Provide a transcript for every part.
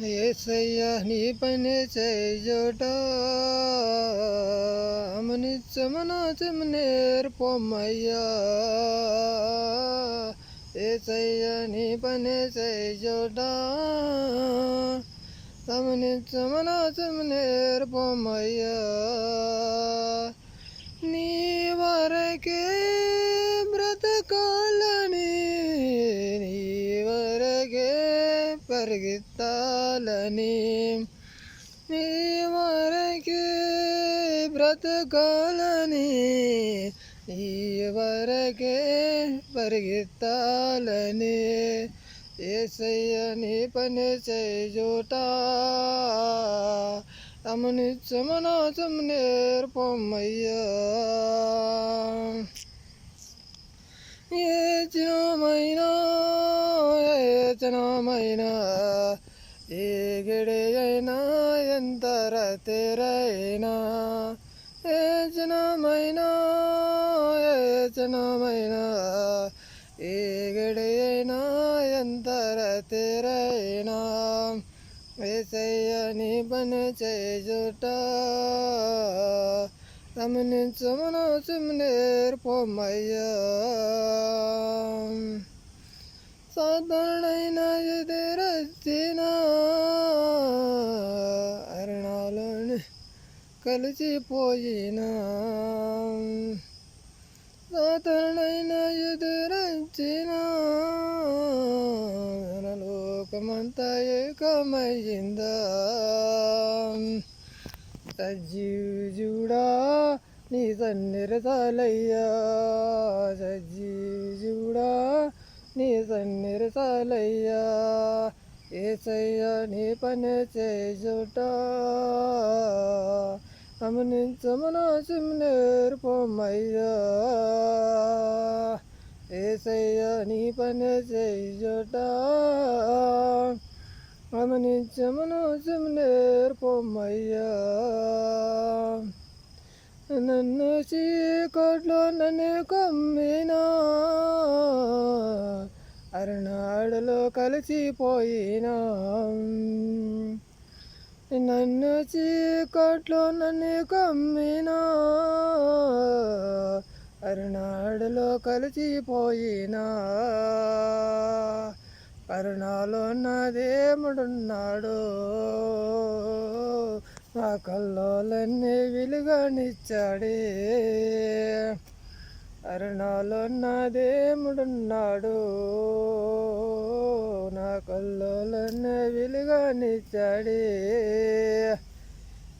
ఏసయ్యా నీ పని చేయట అమనిచ్చమనాచం నేర్పమయ్యా ఏసయ్యా నీ పని చేయట అమనిచ్చమనాచం నేర్పమయ్యా నీ వరకే బ్రతకాలని పరిగెత్తాలని నీ వరకే బ్రతకాలని నీ వరకే పరిగెత్తాలని ఏసయ్య నీ పని చేయుట అమనిచ్చమనాచం నేర్పమయ్యా ఏ జనమైనా ఏ జనమైనా ఏ గిడైనా ఎంత రతెరైనా ఏ జనమైనా ఏ జనమైనా ఏ గిడైనా ఎంత రతెరైనా ఏసయ్య నీ పని చేయుట గమనించమనోసం నేర్పమయ్యా సాధారణైన ఎదురొచ్చిన అరణాలను కలిసిపోయిన సాధారణైన ఎదురొచ్చిన లోకమంతా ఏకమయ్యిందా సజీవుడా నీ సన్నిరసాలయ్యా సజీవుడా నీ సన్నిరసాలయ్యా. ఏసయ్యా నీ పని చేయుట. గమనించమనాశం నేర్పమయ్యా. ఏసయ్యా నీ పని చేయుట. గమనించమనాశం నేర్పమయ్యా. చీకట్లో నన్ను కమ్మినా. అరుణాడులో కలిసిపోయినా. నన్ను చీకట్లో నన్ను కమ్మినా. అరుణాడులో కలిసిపోయినా. కరుణాలో నా దేవుడున్నాడు. నా కల్లోలన్నీ వెలుగనిచ్చాడే. అరుణాలో నా దేవుడున్నాడు నా కళ్ళోలన్నీ వెలుగనిచ్చాడే.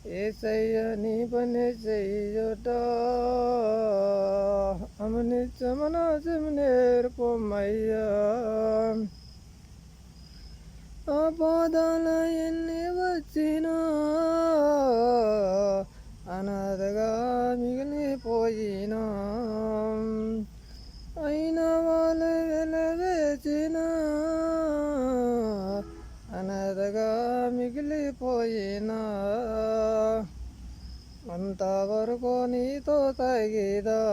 ఏసయ్య నీ పని చెయ్యట అమని చమనాశం నేర్పమయ్యా. ఆపాదాల ఎన్ని వచ్చినా అనాథగా మిగిలిపోయినా. అయిన వాళ్ళు వెలవేచిన అనాథగా మిగిలిపోయినా. అంతవరకు నీతో తగిదా.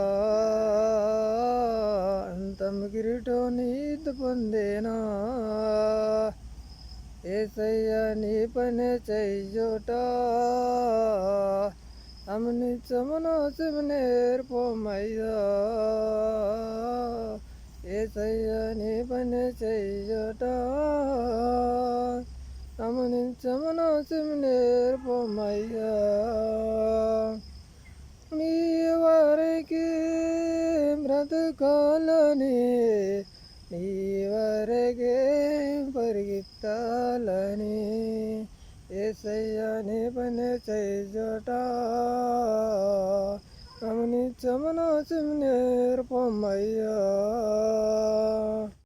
అంతం గిరిటో నీతి పొందేనా. ఏసయ్య నీ పని చెయ్యుట అమని చమనోసం నేర్పమయ్యా ఏసయ్య నీ పని చెయ్యుట అమని చమనోసం నేర్పమయ్యా మీ వారికి బ్రతకాలని జట రమణి చమన గమనించమనోసం నేర్పమయ్యా